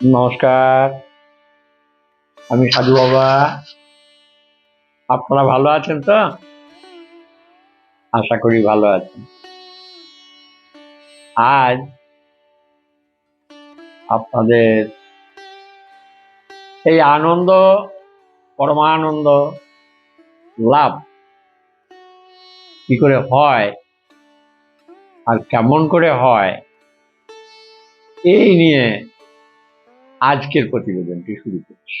নমস্কার। আমি সাধু বাবা। আপনারা ভালো আছেন তো? আশা করি ভালো আছেন। আজ আপনাদের এই আনন্দ, পরমানন্দ লাভ কি করে হয় আর কেমন করে হয়, এই নিয়ে আজকের প্রতিবেদনটি শুরু করছি।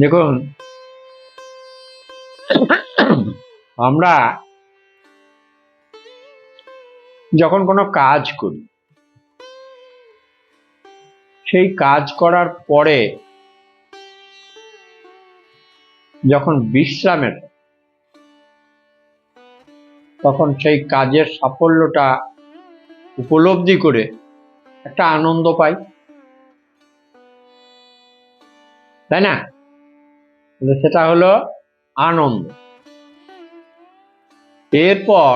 দেখুন, আমরা যখন কোনো কাজ করি, সেই কাজ করার পরে যখন বিশ্রামের তখন সেই কাজের সাফল্যটা উপলব্ধি করে একটা আনন্দ পাই। তাই না? সেটা হলো আনন্দ। এরপর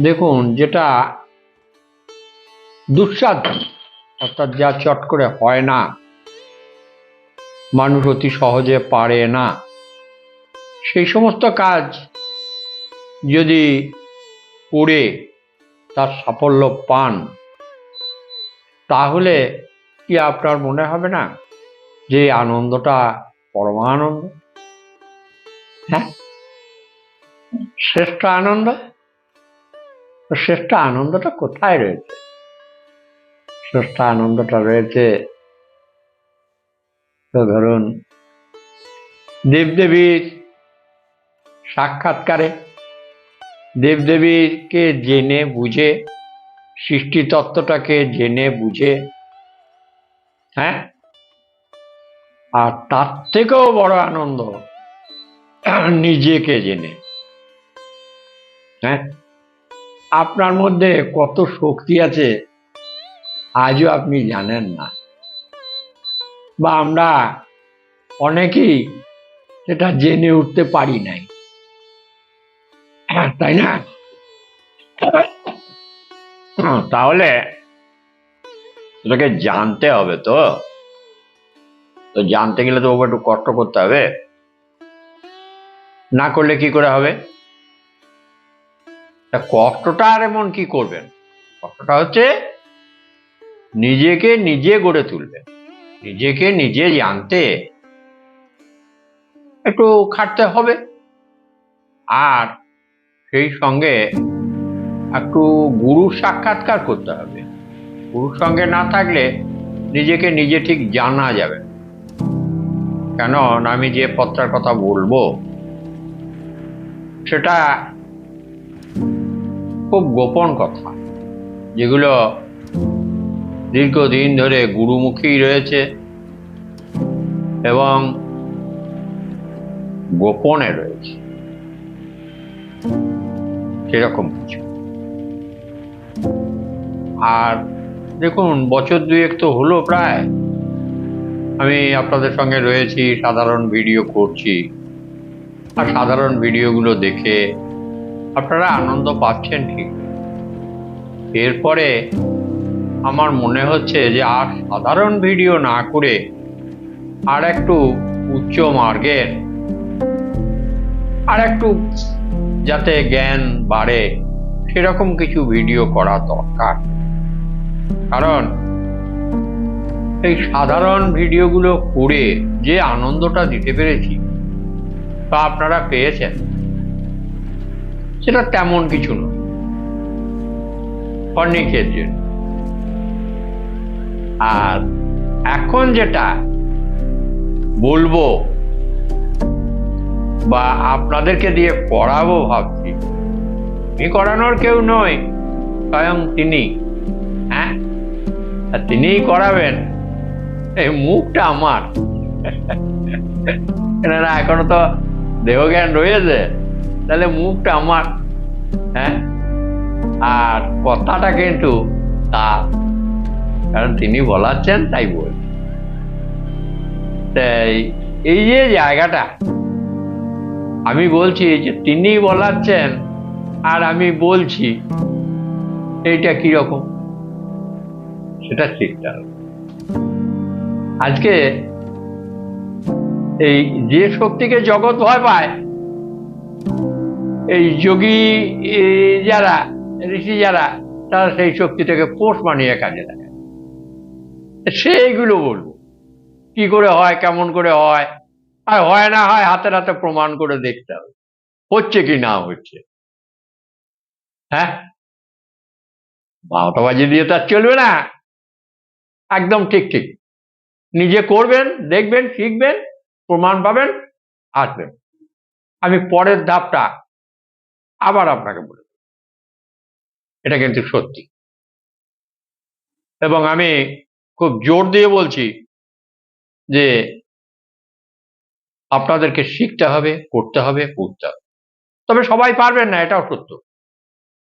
দেখুন যেটা দুঃসাধ্য, অর্থাৎ যা চট করে হয় না, মানুষ অতি সহজে পারে না। সেই সমস্ত কাজ যদি করে তার সাফল্য পান। তাহলে কি আপনার মনে হবে না যে আনন্দটা পরমানন্দ? হ্যাঁ? শ্রেষ্ঠ আনন্দ? শ্রেষ্ঠ আনন্দটা কোথায় রয়েছে? শ্রেষ্ঠ আনন্দটা রয়েছে, তো ধরুন, দেবদেবীর সাক্ষাৎকারে। দেবদেবীকে জেনে বুঝে সৃষ্টি তত্ত্বটাকে জেনে বুঝে হ্যাঁ? আর তার থেকেও বড় আনন্দ নিজেকে জেনে। হ্যাঁ? আপনার মধ্যে কত শক্তি আছে আজও আপনি জানেন না। বা আমরা অনেকেই সেটা জেনে উঠতে পারি নাই। তাই না? তাহলে এটাকে জানতে হবে তো। তো জানতে গেলে তো ওকে একটু কষ্ট করতে হবে। না করলে কি করে হবে? কষ্টটা আর এমন কি করবেন? কষ্টটা হচ্ছে নিজেকে নিজে গড়ে তুলবে নিজেকে নিজে জানতে একটু খাটতে হবে। আর সেই সঙ্গে একটু গুরুর সাক্ষাৎকার করতে হবে। গুরুর সঙ্গে না থাকলে নিজেকে নিজে ঠিক জানা যাবে। কেন? আমি যে পত্রার কথা বলব, সেটা খুব গোপন কথা, যেগুলো দীর্ঘদিন ধরে গুরুমুখী রয়েছে এবং গোপনে রয়েছে। সেরকম কিছু। আর দেখুন, বছর দুয়েক তো হলো প্রায়। আমি আপনাদের সঙ্গে রয়েছি, সাধারণ ভিডিও করছি। আর সাধারণ ভিডিওগুলো দেখে আপনারা আনন্দ পাচ্ছেন ঠিক। এরপরে আমার মনে হচ্ছে যে আর সাধারণ ভিডিও না করে আর একটু উচ্চ মার্গের, আর একটু যাতে জ্ঞান বাড়ে, সেরকম কিছু ভিডিও করা দরকার। কারণ, এই সাধারণ ভিডিওগুলো করে যে আনন্দটা দিতে পেরেছি, তা আপনারা পেয়েছেন। সেটা তেমন কিছু নয়। অনেকের জন্য। আর এখন যেটা বলব বা আপনাদেরকে দিয়ে করাবো ভাবছি। আমি করানোর কেউ নয়, স্বয়ং তিনি। হ্যাঁ? তিনিই করাবেন। এই মুখটা আমার। কেননা এখনও তো দেহজ্ঞান রয়েছে, তাহলে মুখটা আমার। হ্যাঁ? আর কথাটা কিন্তু তার কারণ তিনি বলাচ্ছেন, তাই বল তাই এই যে জায়গাটা আমি বলছি যে তিনি বলাচ্ছেন আর আমি বলছি এইটা কীরকম সেটা হবে আজকে এই যে শক্তিকে জগৎ ভয় পায় এই যোগী যারা ঋষি যারা তারা সেই শক্তিটাকে পোষ মানিয়ে কাজে লাগায়। সেইগুলো বলব। কি করে হয় কেমন করে হয় আর হয় না হয় হাতে হাতে প্রমাণ করে দেখতে হবে। হচ্ছে কি না হচ্ছে? হ্যাঁ? বারোটাবাজি দিয়ে তার চলবে না। একদম ঠিক ঠিক। নিজে করবেন, দেখবেন, শিখবেন, প্রমাণ পাবেন, আসবেন। আমি পরের ধাপটা আবার আপনাকে বলে। এটা কিন্তু সত্যি। এবং আমি খুব জোর দিয়ে বলছি যে আপনাদেরকে শিখতে হবে, করতে হবে পড়তে হবে। তবে সবাই পারবেন না, এটাও সত্য।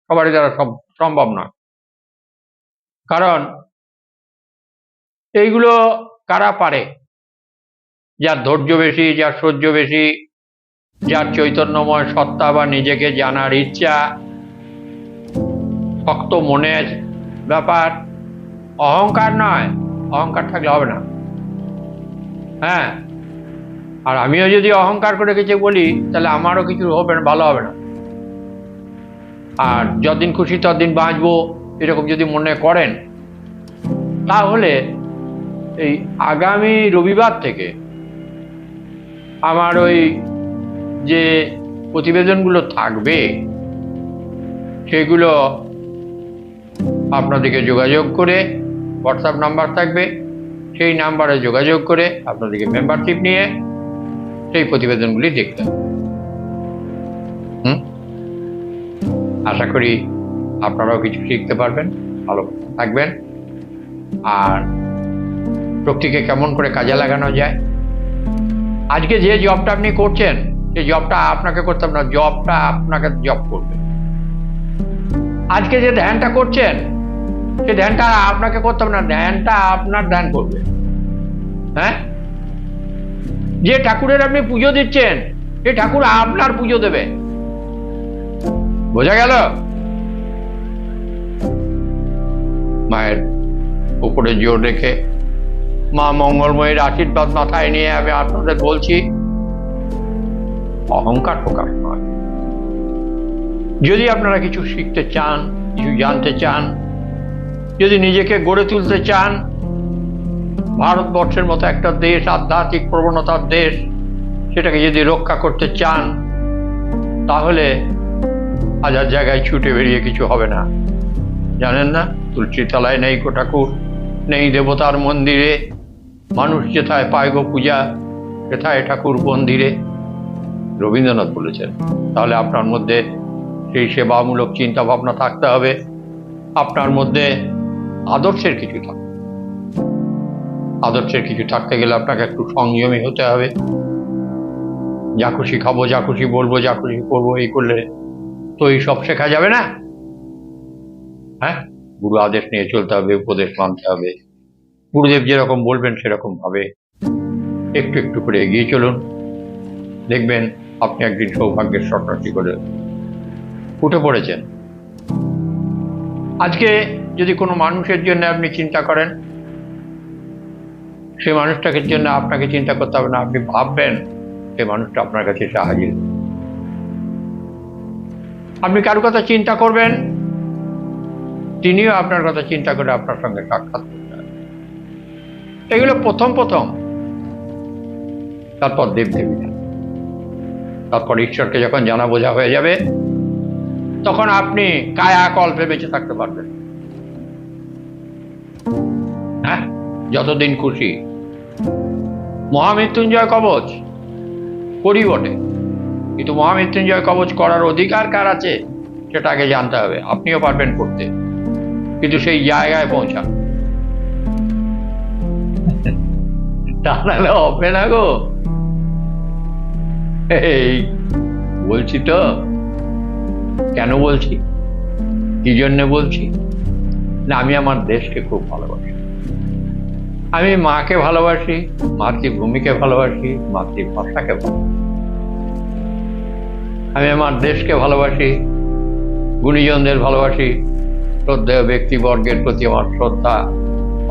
সবারই দ্বারা সম্ভব নয়। কারণ এইগুলো কারা পারে? যার ধৈর্য বেশি, যার সহ্য বেশি, যার চৈতন্যময় সত্তা বা নিজেকে জানার ইচ্ছা, শক্ত মনের ব্যাপার, অহংকার নয়। অহংকার থাকলে হবে না। হ্যাঁ? আর আমিও যদি অহংকার করে কিছু বলি, তাহলে আমারও কিছু হবে না, ভালো হবে না। আর যতদিন খুশি ততদিন বাঁচবো, এরকম যদি মনে করেন, তাহলে এই আগামী রবিবার থেকে আমার ওই যে প্রতিবেদনগুলো থাকবে, সেগুলো আপনাদেরকে যোগাযোগ করে হোয়াটসঅ্যাপ নাম্বার থাকবে, সেই নাম্বারে যোগাযোগ করে আপনাদেরকে মেম্বারশিপ নিয়ে সেই প্রতিবেদনগুলি হুম? আশা করি আপনারাও কিছু শিখতে পারবেন, ভালো থাকবেন। আর শক্তিকে কেমন করে কাজে লাগানো যায়? আজকে যে জবটা আপনি করছেন সেই জবটা আপনাকে করতে হবে না জবটা আপনাকে জব করবে। আজকে যে ধ্যানটা করছেন, সে ধ্যানটা আপনাকে করতে হবে না, ধ্যানটা আপনার ধ্যান করবে। হ্যাঁ? যে ঠাকুরের আপনি পুজো দিচ্ছেন সেই ঠাকুর আপনার পুজো দেবে। বোঝা গেল? মায়ের উপরে জোর রেখে মা মঙ্গলময়ের আশীর্বাদ মাথায় নিয়ে আমি আপনাদের বলছি, অহংকার প্রকাশ নয়। যদি আপনারা কিছু শিখতে চান, কিছু জানতে চান, যদি নিজেকে গড়ে তুলতে চান ভারতবর্ষের মতো একটা দেশ, আধ্যাত্মিক প্রবণতার দেশ, সেটাকে যদি রক্ষা করতে চান, তাহলে হাজার জায়গায় ছুটে বেরিয়ে কিছু হবে না। জানেন না তুলসী তলায় নেই গো ঠাকুর, নেই দেবতার মন্দিরে, মানুষ যেথায় পায় গো পূজা, সেথায় ঠাকুর মন্দিরে। রবীন্দ্রনাথ বলেছেন, তাহলে আপনার মধ্যে সেই সেবামূলক চিন্তা ভাবনা থাকতে হবে। আপনার মধ্যে আদর্শের কিছু থাকবে আদর্শের কিছু থাকতে গেলে আপনাকে একটু সংযমী হতে হবে। যা খুশি খাব, যা খুশি বলব, যা খুশি করব, এই করলে তো এই সব শেখা যাবে না? হ্যাঁ? গুরু আদেশ নিয়ে চলতে হবে, উপদেশ মানতে হবে। গুরুদেব যেরকম বলবেন সেরকম ভাবে একটু একটু করে এগিয়ে চলুন। দেখবেন আপনি একদিন সৌভাগ্যের স্বপ্নটি করে উঠে পড়েছেন। আজকে যদি কোনো মানুষের জন্য আপনি চিন্তা করেন সেই মানুষটাকে জন্য আপনাকে চিন্তা করতে হবে না। আপনি ভাববেন সেই মানুষটা আপনার কাছে এসে হাজির। আপনি কারও কথা চিন্তা করবেন? তিনিও আপনার কথা চিন্তা করে আপনার সঙ্গে সাক্ষাৎ এগুলো প্রথম প্রথম। তারপর দেবদেবীরা তারপর ঈশ্বরকে যখন জানা বোঝা হয়ে যাবে, তখন আপনি কায়া কল্পে বেঁচে থাকতে পারবেন। যতদিন খুশি। মহামৃত্যুঞ্জয় কবচ করি বটে কিন্তু মহামৃত্যুঞ্জয় কবচ করার অধিকার কার আছে, সেটা আগে জানতে হবে। আপনিও পারবেন করতে। কিন্তু সেই জায়গায় পৌঁছান। তা নাহলে হবে না গো। এই, বলছি তো। কেন বলছি? কি জন্য বলছি? না, আমি আমার দেশকে খুব ভালোবাসি। আমি মাকে ভালোবাসি, মাতৃভূমিকে ভালোবাসি, মাতৃভাষাকে ভালোবাসি। আমি আমার দেশকে ভালোবাসি, গুণীজনদের ভালোবাসি, শ্রদ্ধেয় ব্যক্তিবর্গের প্রতি আমার শ্রদ্ধা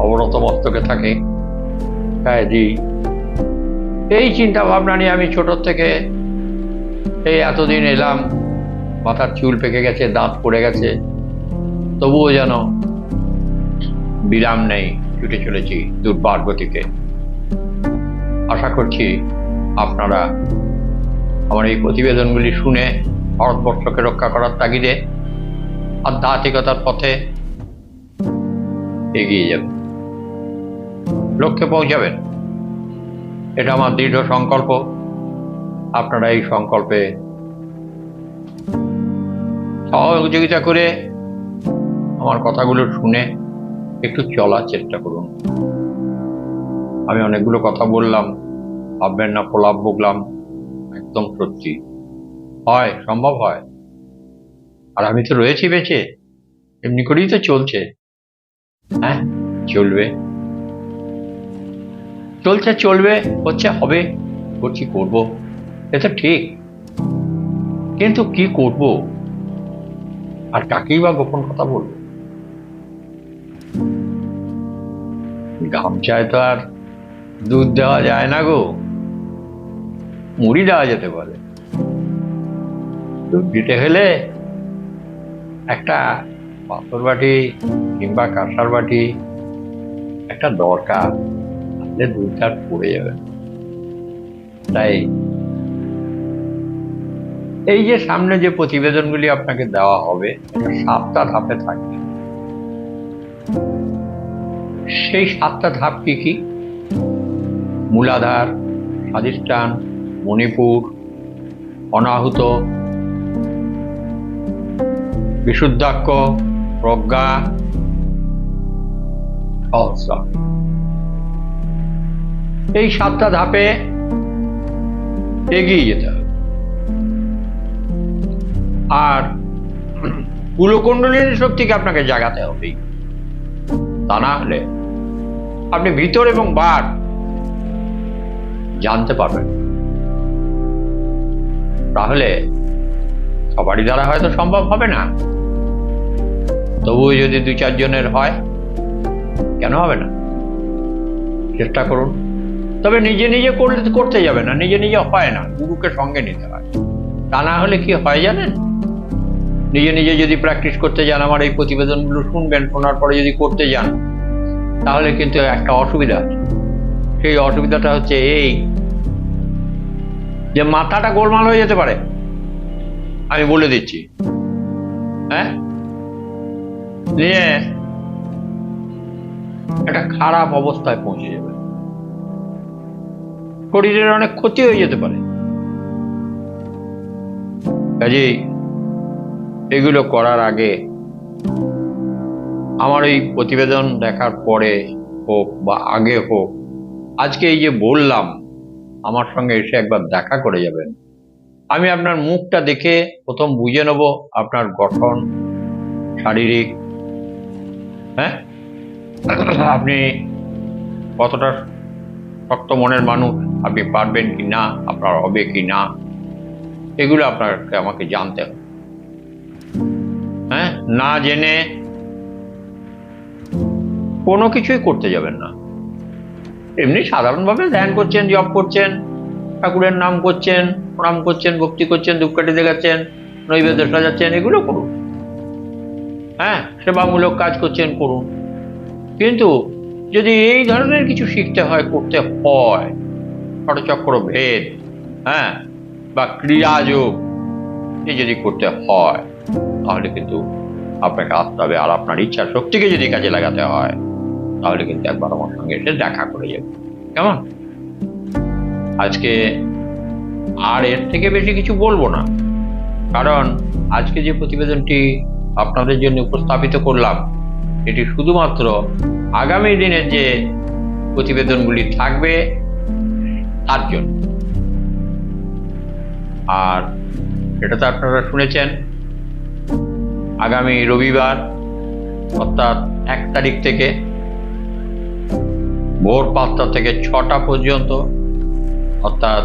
অবনত মস্তকে থাকে। এই চিন্তা ভাবনা নিয়ে আমি ছোট থেকে এই এতদিন এলাম, মাথার চুল পেকে গেছে, দাঁত পড়ে গেছে, তবুও যেন বিরাম নেই। ছুটে চলেছি দুর্বার গতিকে আশা করছি আপনারা আমার এই প্রতিবেদনগুলি শুনে ভারতবর্ষকে রক্ষা করার তাগিদে আধ্যাত্মিকতার পথে এগিয়ে যাবেন। লক্ষ্যে পৌঁছাবেন। এটা আমার দৃঢ় সংকল্প। আপনারা এই সংকল্পে সহযোগিতা করে আমার কথাগুলো শুনে একটু চলার চেষ্টা করুন। আমি অনেকগুলো কথা বললাম, ভাববেন না, প্রলাপ বকলাম একদম সত্যি। হয়, সম্ভব হয়। আর আমি তো রয়েছি বেঁচে, এমনি করেই তো চলছে। হ্যাঁ চলবে। চলছে, চলবে, হচ্ছে হবে, করছি, করব। এটা ঠিক। কিন্তু কি করব? আর কাকেই বা গোপন কথা বলব? গামছায় তো আর দুধ দেওয়া যায় না গো। মুড়ি দেওয়া যেতে পারে। দুধ দিতে হলে একটা পাথর বাটি কিংবা কাঁসার বাটি একটা দরকার, তাহলে দুধটা পড়ে যাবে তাই এই যে সামনে যে প্রতিবেদনগুলি আপনাকে দেওয়া হবে সাতটা ধাপে থাকবে। সেই সাতটা ধাপ কি কি? মূলাধার, স্বাধিষ্ঠান, মণিপুর, অনাহুত, বিশুদ্ধাক্ষ, প্রজ্ঞা এই সাতটা ধাপে এগিয়ে যেতে হবে। আর কুলকুণ্ডলিনী শক্তিকে আপনাকে জাগাতে হবে। তা না হলে আপনি ভিতর এবং বার জানতে পারবেন। তাহলে সবারই দ্বারা হয়তো সম্ভব হবে না। তবুও যদি দু চারজনের হয়, কেন হবে না? চেষ্টা করুন। তবে নিজে নিজে করলে করতে যাবে না, নিজে নিজে হয় না, গুরুকে সঙ্গে নিতে হয়। তা না হলে কি হয় জানেন? নিজে নিজে যদি প্র্যাকটিস করতে যান, আমার এই প্রতিবেদনগুলো শুনবেন, শোনার পরে যদি করতে যান, তাহলে কিন্তু একটা অসুবিধা সেই অসুবিধাটা হচ্ছে এই যে মাথাটা গোলমাল হয়ে যেতে পারে। আমি বলে দিচ্ছি। হ্যাঁ? নিয়ে একটা খারাপ অবস্থায় পৌঁছে যাবে। শরীরের অনেক ক্ষতি হয়ে যেতে পারে। কাজেই এগুলো করার আগে আমার এই প্রতিবেদন দেখার পরে হোক বা আগে হোক, আজকে এই যে বললাম, আমার সঙ্গে এসে একবার দেখা করে যাবেন। আমি আপনার মুখটা দেখে প্রথম বুঝে নেব আপনার গঠন, শারীরিক হ্যাঁ? আপনি কতটা শক্ত মনের মানুষ, আপনি পারবেন কি না আপনার হবে কি না এগুলো আপনাকে আমাকে জানতে হবে। হ্যাঁ? না জেনে কোনো কিছুই করতে যাবেন না। এমনি সাধারণভাবে ধ্যান করছেন, জপ করছেন, ঠাকুরের নাম করছেন, প্রণাম করছেন, ভক্তি করছেন ধূপকাঠি দেখাচ্ছেন, নৈবেদ্য সাজাচ্ছেন, এগুলো করুন। হ্যাঁ? সেবামূলক কাজ করছেন, করুন। কিন্তু যদি এই ধরনের কিছু শিখতে হয়, করতে হয় ষটচক্র ভেদ হ্যাঁ? বা ক্রিয়াযোগ এ যদি করতে হয় তাহলে কিন্তু আপনাকে আসতে হবে আর আপনার ইচ্ছা শক্তিকে যদি কাজে লাগাতে হয়, তাহলে কিন্তু একবার আমার সঙ্গে এসে দেখা করে যাবে। কেমন? আজকে আর এর থেকে বেশি কিছু বলব না। কারণ আজকে যে প্রতিবেদনটি আপনাদের জন্য উপস্থাপিত করলাম, এটি শুধুমাত্র আগামী দিনের যে প্রতিবেদনগুলি থাকবে, তার জন্য। আর এটা তো আপনারা শুনেছেন আগামী রবিবার, অর্থাৎ এক তারিখ থেকে ভোর পাঁচটা থেকে ছটা পর্যন্ত, অর্থাৎ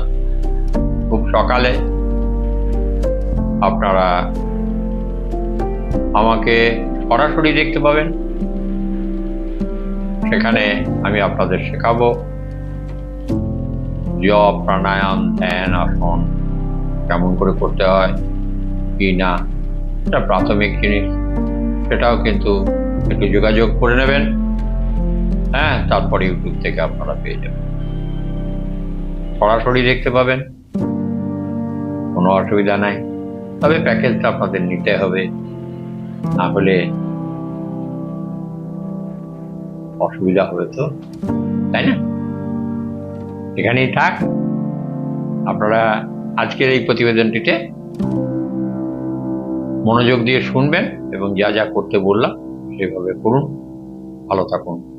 খুব সকালে আপনারা আমাকে সরাসরি দেখতে পাবেন। সেখানে আমি আপনাদের শেখাবো। জপ প্রাণায়াম, ধ্যান, আসন কেমন করে করতে হয়, কি না এটা প্রাথমিক জিনিস। সেটাও কিন্তু একটু যোগাযোগ করে নেবেন। হ্যাঁ তারপরে ইউটিউব থেকে আপনারা পেয়ে যাবেন। সরাসরি দেখতে পাবেন। কোনো অসুবিধা নাই। তবে প্যাকেজটা আপনাদের নিতে হবে। না হলে অসুবিধা হবে তো। তাই না? এখানেই থাক। আপনারা আজকের এই প্রতিবেদনটিতে মনোযোগ দিয়ে শুনবেন এবং যা যা করতে বললাম সেভাবে করুন। ভালো থাকুন।